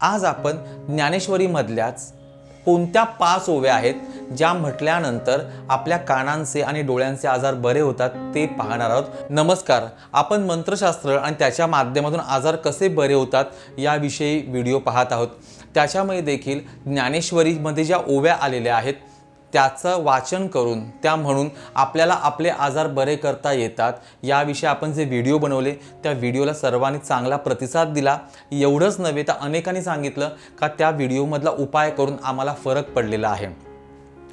आज आपण ज्ञानेश्वरीमधल्याच कोणत्या पाच ओव्या आहेत ज्या म्हटल्यानंतर आपल्या कानांचे आणि डोळ्यांचे आजार बरे होतात ते पाहणार आहोत. नमस्कार आपण मंत्रशास्त्र आणि त्याच्या माध्यमातून आजार कसे बरे होतात याविषयी व्हिडिओ पाहत आहोत. त्याच्यामध्ये देखील ज्ञानेश्वरीमध्ये ज्या ओव्या आलेल्या आहेत त्याचं वाचन करून त्या म्हणून आपल्याला आपले आजार बरे करता येतात. याविषयी आपण जे व्हिडिओ बनवले त्या व्हिडिओला सर्वांनी चांगला प्रतिसाद दिला. एवढंच नव्हे तर अनेकांनी सांगितलं का त्या व्हिडिओमधला उपाय करून आम्हाला फरक पडलेला आहे.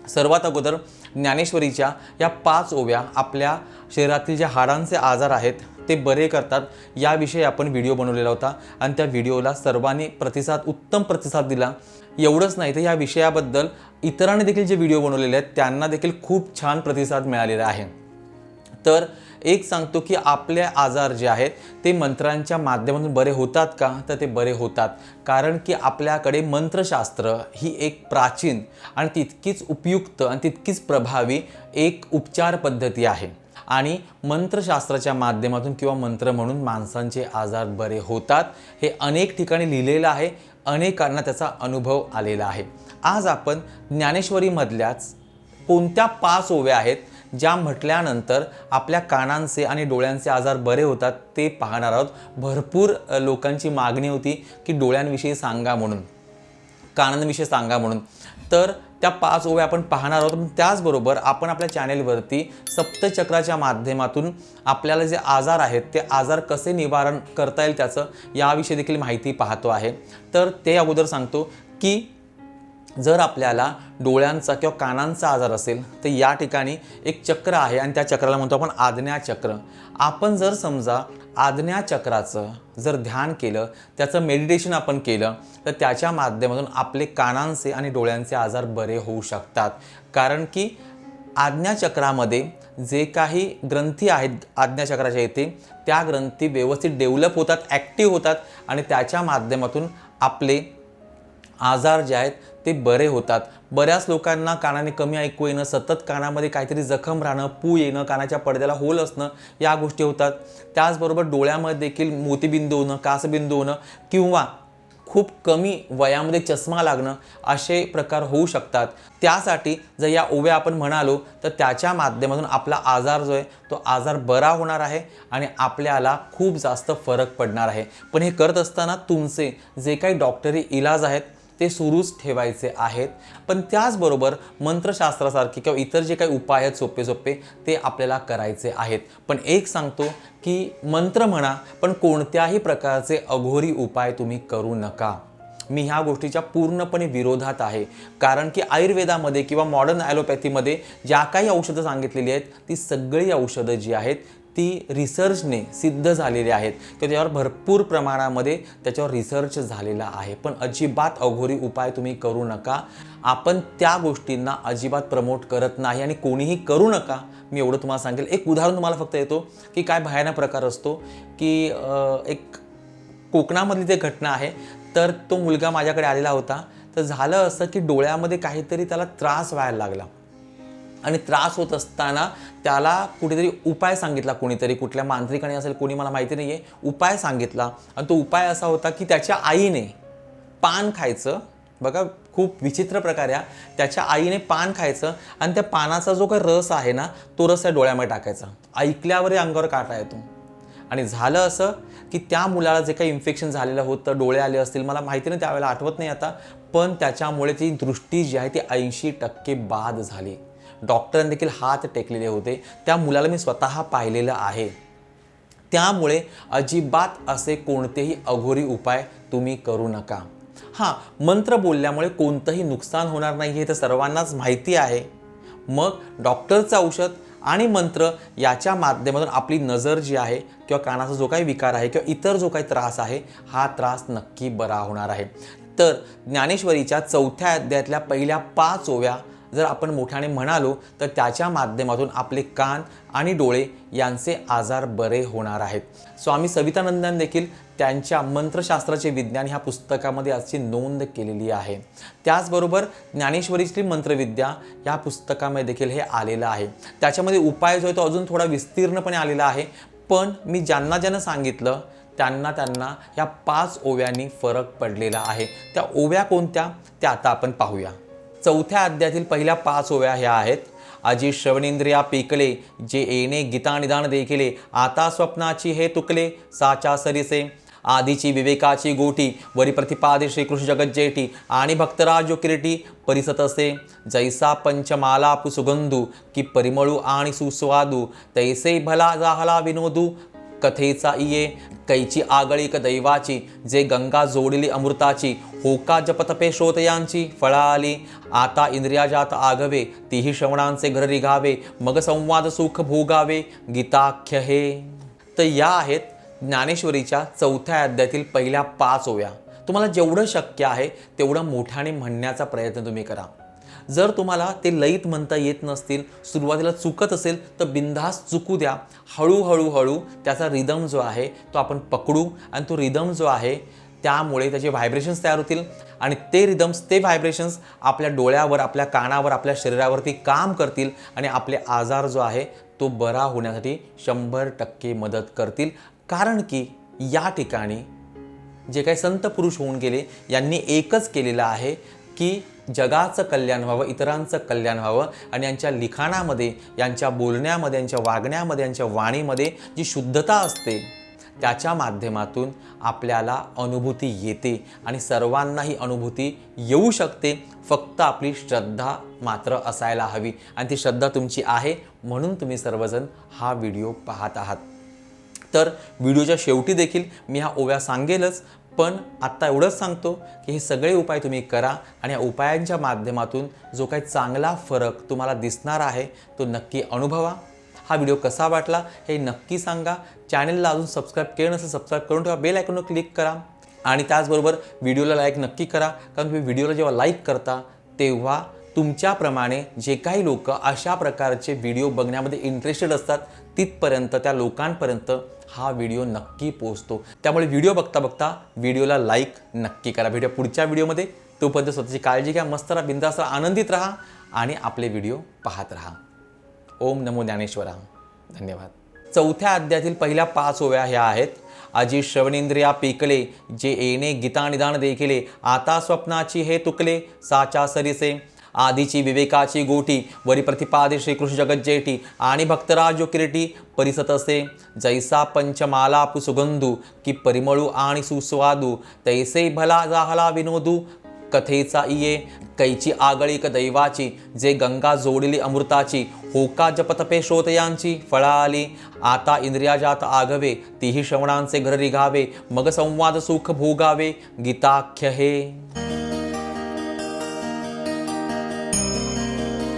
सर्वात अगोदर ज्ञानेश्वरीच्या या पाच ओव्या आपल्या शरीरातील जे हाडांचे आजार आहेत ते बरे करतात. याविषयी आपण व्हिडिओ बनवलेला होता आणि त्या व्हिडिओला सर्वांनी प्रतिसाद उत्तम प्रतिसाद दिला. एवढंच नाही तर या विषयाबद्दल इतरांनी देखील जे व्हिडिओ बनवलेले आहेत त्यांना देखील खूप छान प्रतिसाद मिळालेला आहे. तर एक सांगतो की आपले आजार जे आहेत ते मंत्रांच्या माध्यमातून बरे होतात का? तर ते बरे होतात. कारण की आपल्याकडे मंत्रशास्त्र ही एक प्राचीन आणि तितकीच उपयुक्त आणि तितकीच प्रभावी एक उपचार पद्धती आहे. आणि मंत्रशास्त्राच्या माध्यमातून किंवा मंत्र म्हणून माणसांचे आजार बरे होतात. हे अनेक ठिकाणी लिहिलेलं आहे. अनेकांना त्याचा अनुभव आलेला आहे. आज आपण ज्ञानेश्वरीमधल्याच कोणत्या पाच ओव्या आहेत ज्या म्हटल्यानंतर आपल्या कानांचे आणि डोळ्यांचे आजार बरे होतात ते पाहणार आहोत. भरपूर लोकांची मागणी होती की डोळ्यांविषयी सांगा म्हणून कानांविषयी सांगा म्हणून. तर त्या पाच ओव्या आपण पाहणार आहोत. पण त्याचबरोबर आपण आपल्या चॅनेलवरती सप्तचक्राच्या माध्यमातून आपल्याला जे आजार आहेत ते आजार कसे निवारण करता येईल त्याचं याविषयी देखील माहिती पाहतो आहे. तर ते अगोदर सांगतो की जर आपल्याला डोळ्यांचा किंवा कानांचा आजार असेल तर या ठिकाणी एक चक्र आहे आणि त्या चक्राला म्हणतो आपण आज्ञा चक्र. आपण जर समजा आज्ञा चक्राचं जर ध्यान केलं त्याचं मेडिटेशन आपण केलं तर त्याच्या माध्यमातून आपले कानांचे आणि डोळ्यांचे आजार बरे होऊ शकतात. कारण की आज्ञाचक्रामध्ये जे काही ग्रंथी आहेत आज्ञाचक्राच्या येथे त्या ग्रंथी व्यवस्थित डेव्हलप होतात ॲक्टिव्ह होतात आणि त्याच्या माध्यमातून आपले आजार जे आहेत ते बरे होतात. बऱ्याच लोकांना कानाने कमी ऐकू येणं सतत कानामध्ये काहीतरी जखम राहणं पू येणं कानाच्या पडद्याला होल असणं या गोष्टी होतात. त्याचबरोबर डोळ्यामध्ये देखील मोतीबिंदू होणं कासबिंदू होणं किंवा खूप कमी वयामध्ये चष्मा लागणं असे प्रकार होऊ शकतात. त्यासाठी जर या ओव्या आपण म्हणालो तर त्याच्या माध्यमातून आपला आजार जो आहे तो आजार बरा होणार आहे आणि आपल्याला खूप जास्त फरक पडणार आहे. पण हे करत असताना तुमचे जे काही डॉक्टरी इलाज आहेत ते सुरूच ठेवायचे आहेत. पण त्याचबरोबर मंत्रशास्त्रासारखे किंवा इतर जे काही उपाय आहेत सोपे सोपे ते आपल्याला करायचे आहेत. पण एक सांगतो की मंत्र म्हणा पण कोणत्याही प्रकारचे अघोरी उपाय तुम्ही करू नका. मी ह्या गोष्टीच्या पूर्णपणे विरोधात आहे. कारण की आयुर्वेदामध्ये किंवा मॉडर्न ॲलोपॅथीमध्ये ज्या काही औषधं सांगितलेली आहेत ती सगळी औषधं जी आहेत ती रिसर्चने सिद्ध झालेली आहेत. किंवा त्याच्यावर भरपूर प्रमाणामध्ये त्याच्यावर रिसर्च झालेला आहे. पण अजिबात अघोरी उपाय तुम्ही करू नका. आपण त्या गोष्टींना अजिबात प्रमोट करत नाही आणि कोणीही करू नका. मी एवढं तुम्हाला सांगेल. एक उदाहरण तुम्हाला फक्त येतो की काय भयानक प्रकार असतो की एक कोकणामधली ते घटना आहे तर तो मुलगा माझ्याकडे आलेला होता. तर झालं असं की डोळ्यामध्ये काहीतरी त्याला त्रास व्हायला लागला. आणि त्रास होत असताना त्याला कुठेतरी उपाय सांगितला कोणीतरी कुठल्या मांत्रिकाने असेल कोणी मला माहिती नाही आहे उपाय सांगितला. आणि तो उपाय असा होता की त्याच्या आईने पान खायचं बघा खूप विचित्र प्रकारे हा. त्याच्या आईने पान खायचं आणि त्या पानाचा जो काही रस आहे ना तो रस त्या डोळ्यामध्ये टाकायचा. ऐकल्यावरही अंगावर काटा येतो. आणि झालं असं की त्या मुलाला जे काही इन्फेक्शन झालेलं होतं डोळे आले असतील मला माहिती नाही त्यावेळेला आठवत नाही आता पण त्याच्यामुळे ती दृष्टी जी आहे ती ऐंशी टक्के बाद झाली. डॉक्टरांनी देखील हात टेकलेले होते. त्या मुलाला मी स्वतः पाहिलेलं आहे. त्यामुळे अजिबात असे कोणतेही अघोरी उपाय तुम्ही करू नका. हां मंत्र बोलल्यामुळे कोणतंही नुकसान होणार नाही हे तर सर्वांनाच माहिती आहे. मग डॉक्टरचं औषध आणि मंत्र याच्या माध्यमातून आपली नजर जी आहे किंवा कानाचा जो काही विकार आहे किंवा इतर जो काही त्रास आहे हा त्रास नक्की बरा होणार आहे. तर ज्ञानेश्वरीच्या चौथ्या अध्यायातल्या पहिल्या पाच ओव्या जर आपण मोठ्याने म्हणालो तर त्याच्या माध्यमातून आपले कान आणि डोळे यांचे आजार बरे होणार आहेत. स्वामी सवितानंदन देखील त्यांच्या मंत्रशास्त्राचे विज्ञान ह्या पुस्तकामध्ये याची नोंद केलेली आहे. त्याचबरोबर ज्ञानेश्वरीची मंत्रविद्या ह्या पुस्तकामध्ये देखील हे आलेलं आहे. त्याच्यामध्ये उपाय जो आहे तो अजून थोडा विस्तीर्णपणे आलेला आहे. पण मी ज्यांना ज्यांना सांगितलं त्यांना त्यांना या पाच ओव्यांनी फरक पडलेला आहे. त्या ओव्या कोणत्या? त्या आता आपण पाहूया. चौथ्या अध्यायातील पहिल्या पाच ओव्या ह्या आहेत. आजी श्रवणेंद्रिया पिकले जे येणे गीतानिदान देखिले आता स्वप्नाची हे तुकले साचा सरिसे. आधीची विवेकाची गोटी वरी प्रतिपादे श्रीकृष्ण जगत जेठी आणि भक्तराज जो किरीटी परिसतसे जैसा पंचमाला सुगंधू की परिमळू आणि सुस्वादू तैसे भला जाहला विनोदू कथेचा इये. कैची आगळीक दैवाची जे गंगा जोडली अमृताची होका जपतपे श्रोतयांची फळाली. आता इंद्रियाजात आगवे तीही श्रवणांचे घर रिघावे मग संवाद सुख भोगावे. गीताख्य हे. तर या आहेत ज्ञानेश्वरीच्या चौथ्या अध्यायातील पहिल्या पाच ओव्या. तुम्हाला जेवढं शक्य आहे तेवढं मोठ्याने म्हणण्याचा प्रयत्न तुम्ही करा. जर तुम्हाला ते लईत म्हणता येत नसतील सुरुवातीला चुकत असेल तर बिंधास चुकू द्या. हळूहळू हळू त्याचा रिदम जो आहे तो आपण पकडू आणि तो रिदम जो आहे त्यामुळे त्याचे व्हायब्रेशन्स तयार होतील आणि ते रिदम्स ते व्हायब्रेशन्स आपल्या डोळ्यावर आपल्या कानावर आपल्या शरीरावरती काम करतील आणि आपले आजार जो आहे तो बरा होण्यासाठी शंभर टक्के मदत करतील. कारण की या ठिकाणी जे काही संत पुरुष होऊन गेले यांनी एकच केलेलं आहे की जगाचं कल्याण व्हावं इतरांचं कल्याण व्हावं आणि यांच्या लिखाणामध्ये यांच्या बोलण्यामध्ये यांच्या वागण्यामध्ये यांच्या वाणीमध्ये जी शुद्धता असते त्याच्या माध्यमातून आपल्याला अनुभूती येते आणि सर्वांनाही अनुभूती येऊ शकते. फक्त आपली श्रद्धा मात्र असायला हवी आणि ती श्रद्धा तुमची आहे म्हणून तुम्ही सर्वजण हा व्हिडिओ पाहत आहात. तर व्हिडिओच्या शेवटी देखील मी ह्या ओव्या सांगेलच पण आत्ता एवढंच सांगतो की हे सगळे उपाय तुम्ही करा आणि या उपायांच्या माध्यमातून जो काही चांगला फरक तुम्हाला दिसणार आहे तो नक्की अनुभवा. हा व्हिडिओ कसा वाटला हे नक्की सांगा. चॅनलला अजून सबस्क्राईब केलं नसेल सबस्क्राईब करून ठेवा. बेल आयकॉनवर क्लिक करा आणि त्याचबरोबर व्हिडिओला लाईक नक्की करा. कारण तुम्ही व्हिडिओला जेव्हा लाईक करता तेव्हा तुमच्याप्रमाणे जे काही लोक अशा प्रकारचे व्हिडिओ बघण्यामध्ये इंटरेस्टेड असतात तिथपर्यंत त्या लोकांपर्यंत हा व्हिडिओ नक्की पोहोचतो. त्यामुळे व्हिडिओ बघता बघता व्हिडिओला लाईक नक्की करा. भेटूया पुढच्या व्हिडिओमध्ये तोपर्यंत स्वतःची काळजी घ्या मस्त राहा बिंदास राहा आनंदित राहा आणि आपले व्हिडिओ पाहत राहा. ओम नमो ज्ञानेश्वरा. धन्यवाद. चौथ्या अध्यायातील पहिल्या पाच ओव्या ह्या आहेत. आजी श्रवणेंद्रिया पिकले जे येणे गीतानिदान देखिले आता स्वप्नाची हे तुकले साचा सरीसे. आधीची विवेकाची गोटी वरी प्रतिपादे श्रीकृष्ण जगत जेठी आणि भक्तराज किरीटी परिसत असे. जैसा पंचमाला सुगंधू की परिमळू आणि सुस्वादू तैसे भला जाहला विनोदू कथेचा इये. कैची आगळी क दैवाची जे गंगा जोडली अमृताची होका जपतपे श्रोतयांची फळाली. आता इंद्रिया जात आगवे तीही श्रवणांचे घर रिघावे मग संवाद सुख भोगावे. गीताख्य हे.